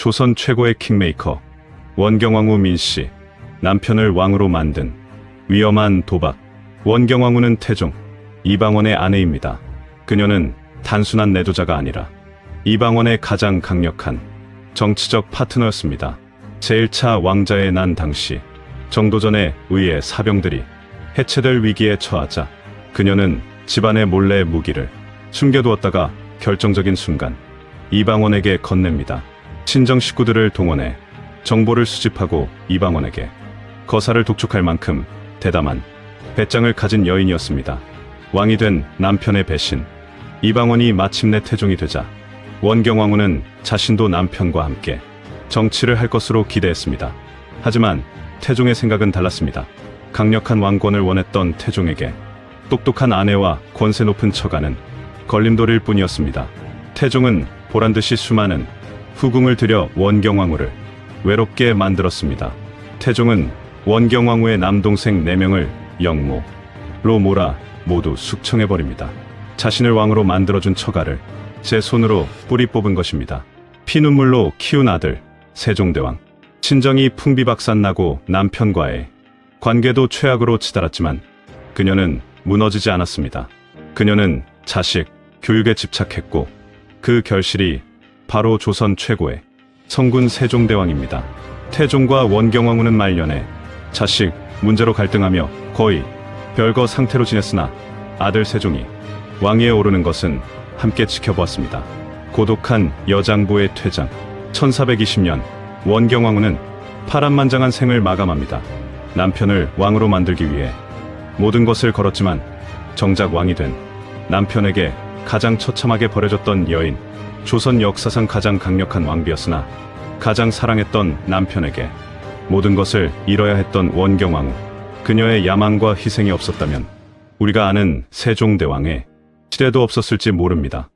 조선 최고의 킹메이커 원경왕후 민씨 남편을 왕으로 만든 위험한 도박 원경왕후는 태종 이방원의 아내입니다. 그녀는 단순한 내도자가 아니라 이방원의 가장 강력한 정치적 파트너였습니다. 제1차 왕자의 난 당시 정도전에 의해 사병들이 해체될 위기에 처하자 그녀는 집안의 몰래 무기를 숨겨두었다가 결정적인 순간 이방원에게 건넵니다. 친정 식구들을 동원해 정보를 수집하고 이방원에게 거사를 독촉할 만큼 대담한 배짱을 가진 여인이었습니다. 왕이 된 남편의 배신, 이방원이 마침내 태종이 되자 원경왕후는 자신도 남편과 함께 정치를 할 것으로 기대했습니다. 하지만 태종의 생각은 달랐습니다. 강력한 왕권을 원했던 태종에게 똑똑한 아내와 권세 높은 처가는 걸림돌일 뿐이었습니다. 태종은 보란듯이 수많은 후궁을 들여 원경왕후를 외롭게 만들었습니다. 태종은 원경왕후의 남동생 4명을 영모로 몰아 모두 숙청해버립니다. 자신을 왕으로 만들어준 처가를 제 손으로 뿌리 뽑은 것입니다. 피눈물로 키운 아들 세종대왕. 친정이 풍비박산나고 남편과의 관계도 최악으로 치달았지만 그녀는 무너지지 않았습니다. 그녀는 자식, 교육에 집착했고 그 결실이 바로 조선 최고의 성군 세종대왕입니다. 태종과 원경왕후는 말년에 자식 문제로 갈등하며 거의 별거 상태로 지냈으나 아들 세종이 왕위에 오르는 것은 함께 지켜보았습니다. 고독한 여장부의 퇴장 1420년 원경왕후는 파란만장한 생을 마감합니다. 남편을 왕으로 만들기 위해 모든 것을 걸었지만 정작 왕이 된 남편에게 가장 처참하게 버려졌던 여인 조선 역사상 가장 강력한 왕비였으나 가장 사랑했던 남편에게 모든 것을 잃어야 했던 원경왕후 그녀의 야망과 희생이 없었다면 우리가 아는 세종대왕의 시대도 없었을지 모릅니다.